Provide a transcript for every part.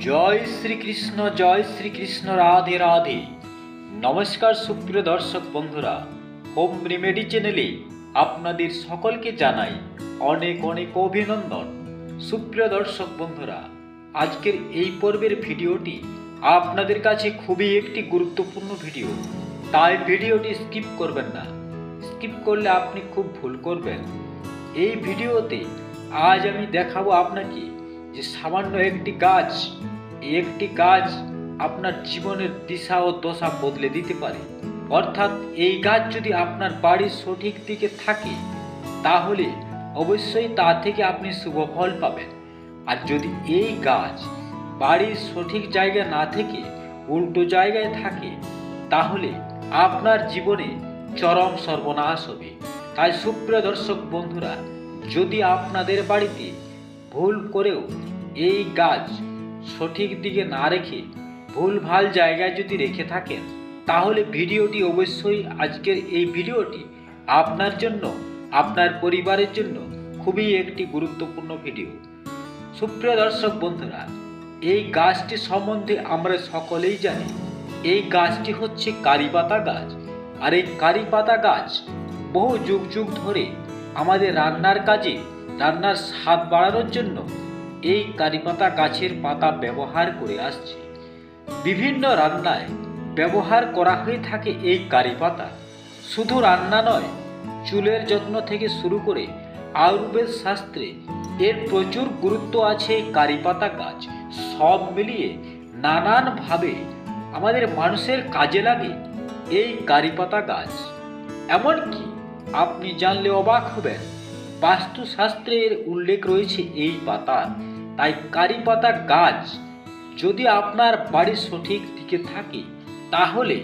জয় শ্রীকৃষ্ণ জয় শ্রীকৃষ্ণ, রাধে রাধে। নমস্কার সুপ্রিয় দর্শক বন্ধুরা, হোম রেমেডি চ্যানেলে আপনাদের সকলকে জানাই অনেক অনেক অভিনন্দন। সুপ্রিয় দর্শক বন্ধুরা, আজকের এই পর্বের ভিডিওটি আপনাদের কাছে খুবই একটি গুরুত্বপূর্ণ ভিডিও। তাই ভিডিওটি স্কিপ করবেন না। স্কিপ করলে আপনি খুব ভুল করবেন। এই ভিডিওতে আজ আমি দেখাবো আপনাকে যে সামান্য একটি এই একটি গাছ আপনার জীবনের দিশা ও দশা বদলে দিতে পারে। অর্থাৎ এই গাছ যদি আপনার বাড়ির সঠিক দিকে থাকে, তাহলে অবশ্যই তা থেকে আপনি শুভ ফল পাবেন। আর যদি এই গাছ বাড়ির সঠিক জায়গা না থেকে উল্টো জায়গায় থাকে, তাহলে আপনার জীবনে চরম সর্বনাশ হবে। তাই সুপ্রিয় দর্শক বন্ধুরা, যদি আপনাদের বাড়িতে ভুল করেও এই গাছ সঠিক দিকে না রেখে ভুল ভালো জায়গায় যদি রেখে থাকেন, তাহলে ভিডিওটি অবশ্যই আজকের এই ভিডিওটি আপনার জন্য, আপনার পরিবারের জন্য খুবই একটি গুরুত্বপূর্ণ ভিডিও। সুপ্রিয় দর্শক বন্ধুরা, এই গাছটি সম্বন্ধে আমরা সকলেই জানি, এই গাছটি হচ্ছে কারিপাতা গাছ। আর এই কারিপাতা গাছ বহু যুগ যুগ ধরে আমাদের রান্নার কাজে রান্নার স্বাদ বাড়ানোর জন্য এই কারিপাতা গাছের পাতা ব্যবহার করে আসছে। বিভিন্ন রান্নায় ব্যবহার করা হয়ে থাকে এই কারি পাতা শুধু রান্না নয়, চুলের যত্ন থেকে শুরু করে আয়ুর্বেদ শাস্ত্রে এর প্রচুর গুরুত্ব আছে এই কারি পাতা গাছ। সব মিলিয়ে নানানভাবে আমাদের মানুষের কাজে লাগে এই কারি পাতা গাছ। এমনকি আপনি জানলে অবাক হবেন বাস্তুশাস্ত্রের উল্লেখ রয়েছে এই পাতা। তাই কারি পাতা গাছ যদি আপনার বাড়ির সঠিক দিকে থাকে, তাহলে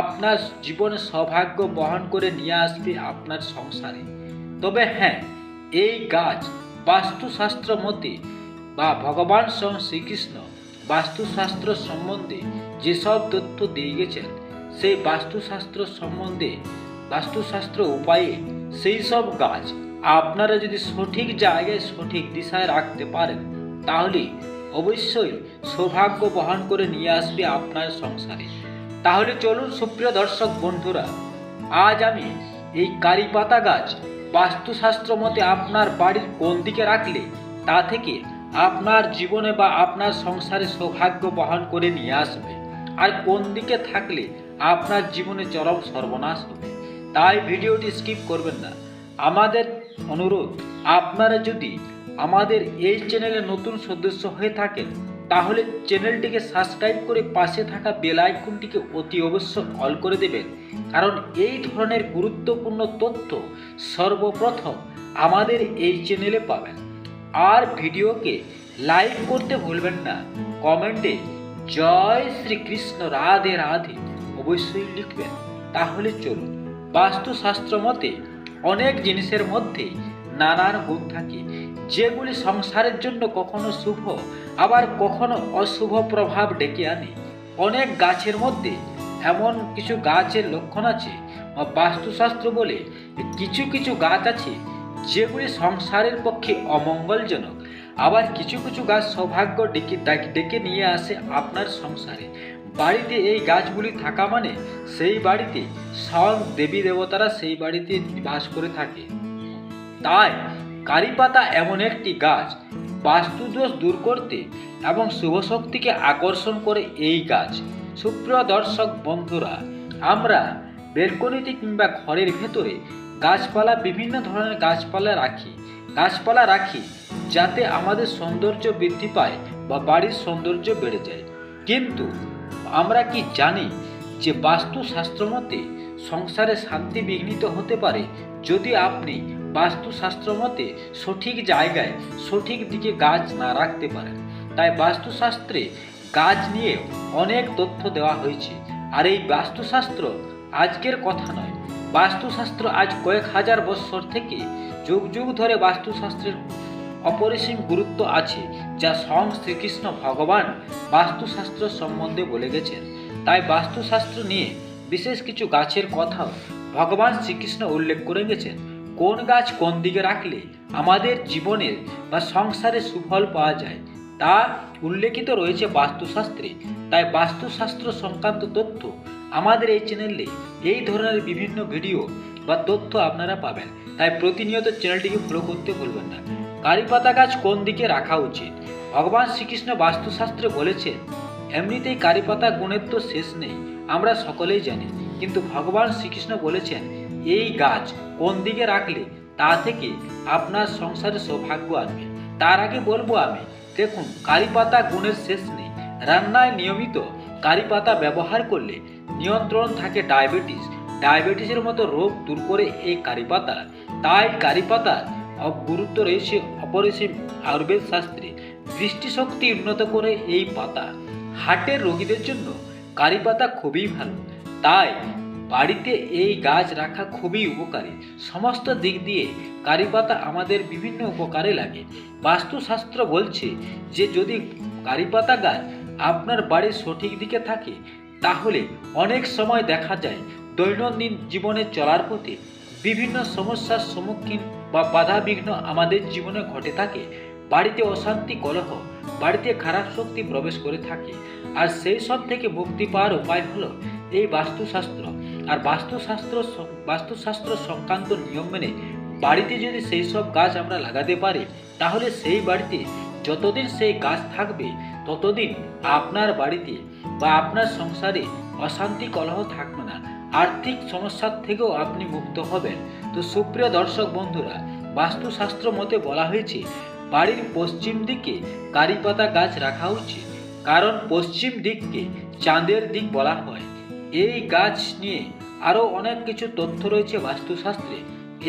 আপনার জীবনে সৌভাগ্য বহন করে নিয়ে আসবে আপনার সংসারে। তবে হ্যাঁ এই গাছ বাস্তুশাস্ত্র মতে বা ভগবান স্বয়ং শ্রীকৃষ্ণ বাস্তুশাস্ত্র সম্বন্ধে যেসব তথ্য দিয়ে গেছেন, সেই বাস্তুশাস্ত্র সম্বন্ধে বাস্তুশাস্ত্র উপায়ে সেই সব গাছ আপনারা যদি সঠিক জায়গায় সঠিক দিশায় রাখতে পারেন, তাহলে অবশ্যই সৌভাগ্য বহন করে নিয়ে আসবে আপনার সংসারে। তাহলে চলুন সুপ্রিয় দর্শক বন্ধুরা, আজ আমি এই কারি পাতা গাছ বাস্তুশাস্ত্র মতে আপনার বাড়ির কোন দিকে রাখলে তা থেকে আপনার জীবনে বা আপনার সংসারে সৌভাগ্য বহন করে নিয়ে আসবে আর কোন দিকে থাকলে আপনার জীবনে চরম সর্বনাশ হবে। তাই ভিডিওটি স্কিপ করবেন না। আমাদের অনুরোধ, আপনারা যদি আমাদের এই চ্যানেলে নতুন সদস্য হয়ে থাকেন, তাহলে চ্যানেলটিকে সাবস্ক্রাইব করে পাশে থাকা বেল আইকনটিকে অতি অবশ্য অল করে দেবেন। কারণ এই ধরনের গুরুত্বপূর্ণ তথ্য সর্বপ্রথম আমাদের এই চ্যানেলে পাবেন। আর ভিডিওকে লাইক করতে ভুলবেন না। কমেন্টে জয় শ্রীকৃষ্ণ রাধে রাধে অবশ্যই লিখবেন। তাহলে চলুন, বাস্তুশাস্ত্র মতে অনেক জিনিসের মধ্যে নানান গুণ থাকে। যেগুলি সংসারের জন্য কখনো শুভ, আবার কখনো অশুভ প্রভাব ডেকে আনে। অনেক গাছের মধ্যে এমন কিছু গাছের লক্ষণ আছে, বা বাস্তুশাস্ত্র বলে কিছু কিছু গাছ আছে, যেগুলি সংসারের পক্ষে অমঙ্গলজনক। আবার কিছু কিছু গাছ সৌভাগ্য ডেকে ডেকে নিয়ে আসে আপনার সংসারে। বাড়িতে এই গাছগুলি থাকা মানে সেই বাড়িতে স্বয়ং দেবী দেবতারা সেই বাড়িতে বাস করে থাকে। তাই কারিপাতা এমন একটি গাছ, বাস্তুদোষ দূর করতে এবং শুভ শক্তিকে আকর্ষণ করে এই গাছ। সুপ্রিয় দর্শক বন্ধুরা, আমরা বেলকনিতে কিংবা ঘরের ভেতরে গাছপালা বিভিন্ন ধরনের গাছপালা রাখি। গাছপালা রাখি যাতে আমাদের সৌন্দর্য বৃদ্ধি পায় বা বাড়ির সৌন্দর্য বেড়ে যায়। কিন্তু আমরা কি জানি যে বাস্তুশাস্ত্র মতে সংসারে শান্তি বিঘ্নিত হতে পারে? যদি আপনি বাস্তুশাস্ত্র মতে সঠিক জায়গায় সঠিক দিকে গাছ না রাখতে পারেন, তাই বাস্তুশাস্ত্রে গাছ নিয়ে অনেক তথ্য দেওয়া হয়েছে। আর এই বাস্তুশাস্ত্র আজকের কথা নয়। বাস্তুশাস্ত্র আজ কয়েক হাজার বৎসর থেকে যুগ যুগ ধরে বাস্তুশাস্ত্রের অপরিসীম গুরুত্ব আছে যা স্বয়ং শ্রীকৃষ্ণ ভগবান বাস্তুশাস্ত্র সম্বন্ধে বলে গেছেন। তাই বাস্তুশাস্ত্র নিয়ে বিশেষ কিছু গাছের কথাও ভগবান শ্রীকৃষ্ণ উল্লেখ করে গেছেন। কোন গাছ কোন দিকে রাখলে আমাদের জীবনের বা সংসারে সুফল পাওয়া যায় তা উল্লেখিত রয়েছে বাস্তুশাস্ত্রে। তাই বাস্তুশাস্ত্র সংক্রান্ত তথ্য আমাদের এই চ্যানেলে এই ধরনের বিভিন্ন ভিডিও বা তথ্য আপনারা পাবেন। তাই প্রতিনিয়ত চ্যানেলটিকে ফলো করতে ভুলবেন না। কারিপাতা গাছ কোন দিকে রাখা উচিত? ভগবান শ্রীকৃষ্ণ বাস্তুশাস্ত্রে বলেছেন, এমনিতেই কারিপাতা গুণের তো শেষ নেই, আমরা সকলেই জানি। কিন্তু ভগবান শ্রীকৃষ্ণ বলেছেন, এই গাছ কোন দিকে রাখলে তা থেকে আপনার সংসারে সৌভাগ্য আসবে। তার আগে বলব আমি, দেখুন কারিপাতা গুণের শেষ নেই। রান্নায় নিয়মিত কারিপাতা ব্যবহার করলে নিয়ন্ত্রণ থাকে ডায়াবেটিস। ডায়াবেটিসের মতো রোগ দূর করে এই কারিপাতা তাই কারিপাতার অ- গুরুত্ব রয়েছে অপরিসীম আয়ুর্বেদ শাস্ত্রে। দৃষ্টিশক্তি উন্নত করে এই পাতা হার্টের রোগীদের জন্য কারি পাতা খুবই ভালো। তাই বাড়িতে এই গাছ রাখা খুবই উপকারী। সমস্ত দিক দিয়ে কারি পাতা আমাদের বিভিন্ন উপকারে লাগে। বাস্তুশাস্ত্র বলছে যে যদি কারি পাতা গাছ আপনার বাড়ির সঠিক দিকে থাকে, তাহলে অনেক সময় দেখা যায় দৈনন্দিন জীবনে চলার পথে বিভিন্ন সমস্যার সম্মুখীন বা বাধা বিঘ্ন আমাদের জীবনে ঘটে থাকে, বাড়িতে অশান্তি, কলহ, বাড়িতে খারাপ শক্তি প্রবেশ করে থাকে। আর সেই সব থেকে মুক্তি পাওয়ার উপায় হলো এই বাস্তুশাস্ত্র। আর বাস্তুশাস্ত্র বাস্তুশাস্ত্র সংক্রান্ত নিয়ম মেনে বাড়িতে যদি সেই সব গাছ আমরা লাগাতে পারি, তাহলে সেই বাড়িতে যতদিন সেই গাছ থাকবে, ততদিন আপনার বাড়িতে বা আপনার সংসারে অশান্তি, কলহ থাকবে না। আর্থিক সমস্যার থেকেও আপনি মুক্ত হবেন। তো সুপ্রিয় দর্শক বন্ধুরা, বাস্তুশাস্ত্র মতে বলা হয়েছে, বাড়ির পশ্চিম দিকে কারিপাতা গাছ রাখা উচিত। কারণ পশ্চিম দিককে চাঁদের দিক বলা হয়। এই গাছ নিয়ে আরও অনেক কিছু তথ্য রয়েছে বাস্তুশাস্ত্রে।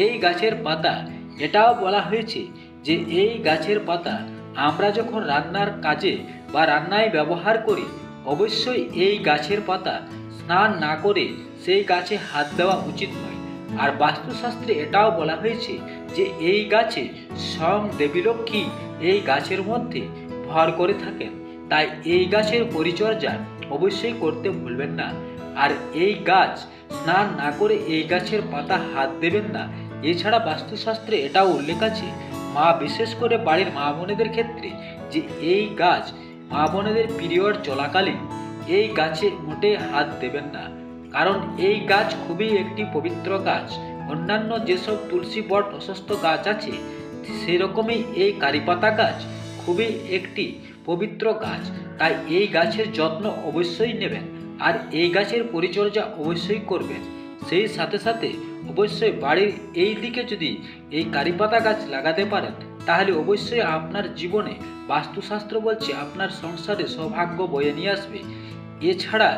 এই গাছের পাতা, এটাও বলা হয়েছে যে এই গাছের পাতা আমরা যখন রান্নার কাজে বা রান্নায় ব্যবহার করি, অবশ্যই এই গাছের পাতা স্নান না করে সেই গাছে হাত দেওয়া উচিত নয়। আর বাস্তুশাস্ত্রে এটাও বলা হয়েছে যে এই গাছে স্বয়ং দেবীলক্ষ্মী এই গাছের মধ্যে ভর করে থাকেন। তাই এই গাছের পরিচর্যা অবশ্যই করতে ভুলবেন না। আর এই গাছ স্নান না করে এই গাছের পাতা হাত দেবেন না। এছাড়া বাস্তুশাস্ত্রে এটাও উল্লেখ আছে, মা বিশেষ করে বাড়ির মা বোনেদের ক্ষেত্রে যে এই গাছ মা বোনেদের পিরিয়ড চলাকালীন এই গাছে মোটে হাত দেবেন না। কারণ এই গাছ খুবই একটি পবিত্র গাছ। অন্যান্য যেসব তুলসী বট অসুস্থ গাছ আছে, সেরকমই এই কারিপাতা গাছ খুবই একটি পবিত্র গাছ। তাই এই গাছের যত্ন অবশ্যই নেবেন আর এই গাছের পরিচর্যা অবশ্যই করবেন। সেই সাথে সাথে অবশ্যই বাড়ির এই দিকে যদি এই কারিপাতা গাছ লাগাতে পারেন, তাহলে অবশ্যই আপনার জীবনে বাস্তুশাস্ত্র বলছে আপনার সংসারে সৌভাগ্য বয়ে নিয়ে আসবে। এছাড়া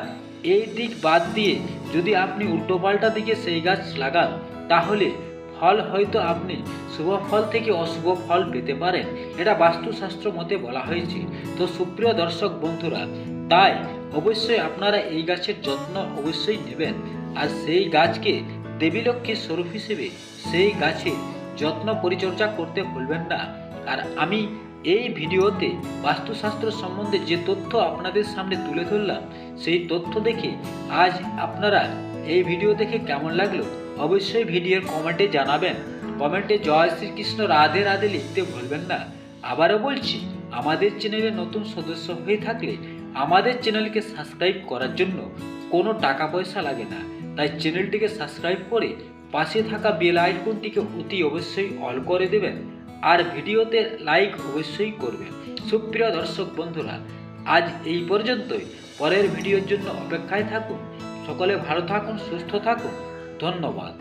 এই দিক বাদ দিয়ে যদি আপনি উল্টোপাল্টা দিকে সেই গাছ লাগান, তাহলে ফল হয়তো আপনি শুভ ফল থেকে অশুভ ফল পেতে পারেন। এটা বাস্তুশাস্ত্র মতে বলা হয়েছে। তো সুপ্রিয় দর্শক বন্ধুরা, তাই অবশ্যই আপনারা এই গাছের যত্ন অবশ্যই নেবেন। আর সেই গাছকে দেবীলক্ষ্মীর স্বরূপ হিসেবে সেই গাছের যত্ন পরিচর্যা করতে ভুলবেন না। আর আমি এই ভিডিওতে বাস্তুশাস্ত্র সম্বন্ধে যে তথ্য আপনাদের সামনে তুলে ধরলাম, সেই তথ্য দেখে আজ আপনারা এই ভিডিও দেখে কেমন লাগল অবশ্যই ভিডিওর কমেন্টে জানাবেন। কমেন্টে জয় শ্রীকৃষ্ণ রাধে রাধে লিখতে ভুলবেন না। আবারও বলছি, আমাদের চ্যানেলে নতুন সদস্য হয়ে থাকলে আমাদের চ্যানেলকে সাবস্ক্রাইব করার জন্য কোনো টাকা পয়সা লাগে না। তাই চ্যানেলটিকে সাবস্ক্রাইব করে পাশে থাকা বেল আইকনটিকে অতি অবশ্যই অল করে দেবেন। আর ভিডিওতে লাইক অবশ্যই করবেন। সুপ্রিয় দর্শক বন্ধুরা, আজ এই পর্যন্তই। পরের ভিডিওর জন্য অপেক্ষায় থাকুন। সকলে ভালো থাকুন, সুস্থ থাকুন। ধন্যবাদ।